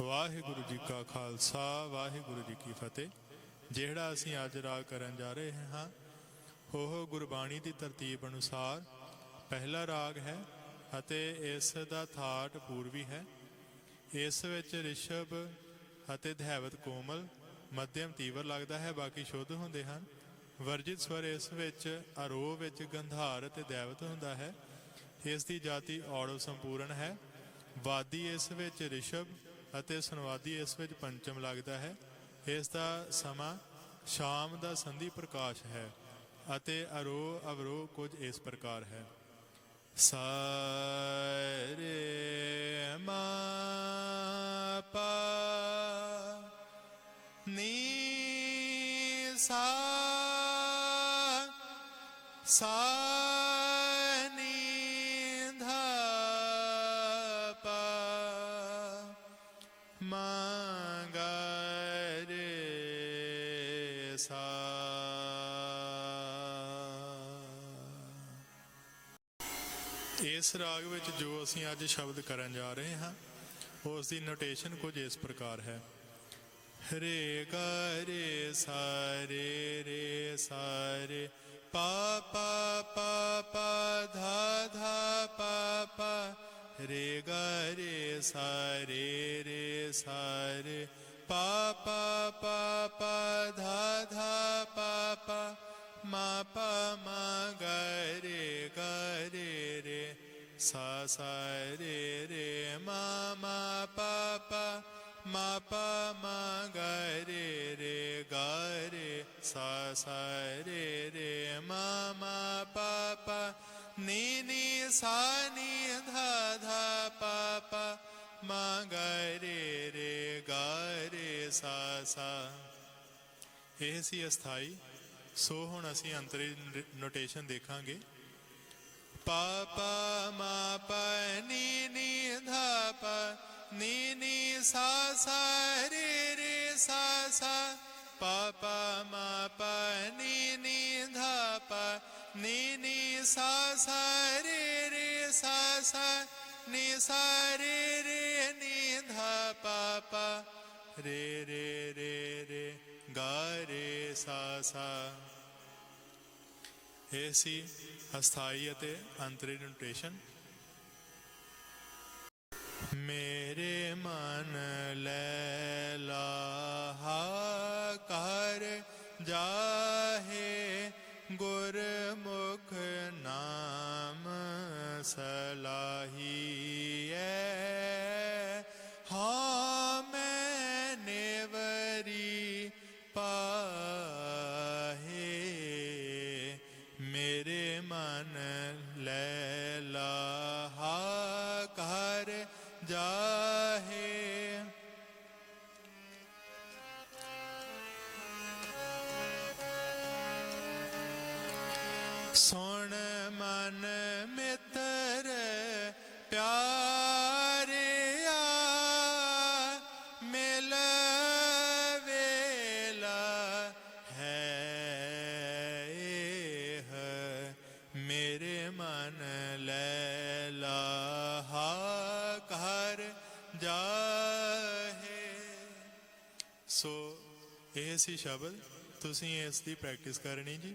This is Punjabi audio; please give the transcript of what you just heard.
ਵਾਹਿਗੁਰੂ ਜੀ ਕਾ ਖਾਲਸਾ, ਵਾਹਿਗੁਰੂ ਜੀ ਕੀ ਫਤਿਹ। ਜਿਹੜਾ ਅਸੀਂ ਅੱਜ ਰਾਗ ਕਰਨ ਜਾ ਰਹੇ ਹਾਂ, ਉਹ ਗੁਰਬਾਣੀ ਦੀ ਤਰਤੀਬ ਅਨੁਸਾਰ ਪਹਿਲਾ ਰਾਗ ਹੈ ਅਤੇ ਇਸ ਦਾ ਥਾਟ ਪੂਰਵੀ ਹੈ। ਇਸ ਵਿੱਚ ਰਿਸ਼ਭ ਅਤੇ ਧੈਵਤ ਕੋਮਲ ਮੱਧਮ ਤੀਵਰ ਲੱਗਦਾ ਹੈ, ਬਾਕੀ ਸ਼ੁੱਧ ਹੁੰਦੇ ਹਨ। ਵਰਜਿਤ ਸਵਰ ਇਸ ਵਿੱਚ ਅਰੋਹ ਵਿੱਚ ਗੰਧਾਰ ਅਤੇ ਦੈਵਤ ਹੁੰਦਾ ਹੈ। ਇਸ ਦੀ ਜਾਤੀ ਔੜੋ ਸੰਪੂਰਨ ਹੈ। ਵਾਦੀ ਇਸ ਵਿੱਚ ਰਿਸ਼ਭ ਅਤੇ ਸੁਨਵਾਦੀ ਇਸ ਵਿੱਚ ਪੰਚਮ ਲੱਗਦਾ ਹੈ। ਇਸ ਦਾ ਸਮਾਂ ਸ਼ਾਮ ਦਾ ਸੰਧੀ ਪ੍ਰਕਾਸ਼ ਹੈ ਅਤੇ ਅਰੋਹ ਅਵਰੋਹ ਕੁਝ ਇਸ ਪ੍ਰਕਾਰ ਹੈ। ਸਾਰੇ ਮਾਪਾ ਨੀ ਸਾ ਸਾ ਮਾ ਸਾ। ਇਸ ਰਾਗ ਵਿੱਚ ਜੋ ਅਸੀਂ ਅੱਜ ਸ਼ਬਦ ਕਰਨ ਜਾ ਰਹੇ ਹਾਂ, ਉਸ ਦੀ ਨੋਟੇਸ਼ਨ ਕੁਝ ਇਸ ਪ੍ਰਕਾਰ ਹੈ। ਰੇ ਗਾ ਸਾਰੇ, ਰੇ ਰੇ ਸਾ ਰੇ ਪਾ ਪਾ ਪਾ ਪਾ ਧਾ ਧਾ ਪਾ ਪਾ रे गे सा रे रे रे रे रे रे। रे रे पा पा प धा धा पापा मा गे गरे रे रे रे रे रे। सा रे रे रे रे े पा मा पा मा गरे रे रे रे रे। रे सा रे रे मा रे रे रे मा पापा ਨੀ ਨੀ ਸਾ ਨੀ ਧਾ ਧਾ ਪਾ ਪਾ ਮਾ ਗਾ ਰੇ ਰੇ ਗਾ ਰੇ ਸਾ ਸਾ ਇਹ ਸੀ ਅਸਥਾਈ। ਸੋ ਹੁਣ ਅਸੀਂ ਅੰਤਰੀ ਨੋਟੇਸ਼ਨ ਦੇਖਾਂਗੇ। ਪਾ ਪਾ ਮਾ ਪਾ ਨੀ ਨੀ ਧਾ ਪਾ ਨੀ ਨੀ ਸਾ ਸਾ ਰੇ ਰੇ ਸਾ ਸਾ ਪਾ ਸਾ ਸਾ ਰੇ ਰੇ ਸਾ ਸਾ ਨੀ ਸਾ ਰੇ ਰੇ ਨੀ ਧਾ ਪਾ ਪਾ ਰੇ ਰੇ ਰੇ ਰੇ ਗਾ ਰੇ ਸਾ ਸਾ ਇਹ ਸੀ ਅਸਥਾਈ ਅਤੇ ਅੰਤਰੀ ਨੋਟੇਸ਼ਨ। ਮੇਰੇ ਮਨ ਲੈ ਲਾਹਾ ਕਰ ਜਾਹੇ ਗੁਰਮੁਖ ਨਾਮ ਸਲਾਹੀਐ। ਹਾਂ ਮੈਂ ਨੇਵਰੀ ਪਾਹੇ ਮੇਰੇ ਮਨ ਲੈ ਲਾਹਾ ਕਰ ਜਾਹੇ। ਸੁਣ ਮਨ ਮਿੱਤਰ ਪਿਆਰਿਆ, ਮਿਲ ਵੇਲਾ ਹੈ ਇਹ, ਮੇਰੇ ਮਨ ਲੈ ਲਾਹਾ ਕਰ ਜਾਹੇ। ਸੋ ਇਹ ਸੀ ਸ਼ਬਦ, ਤੁਸੀਂ ਇਸ ਦੀ ਪ੍ਰੈਕਟਿਸ ਕਰਨੀ ਜੀ।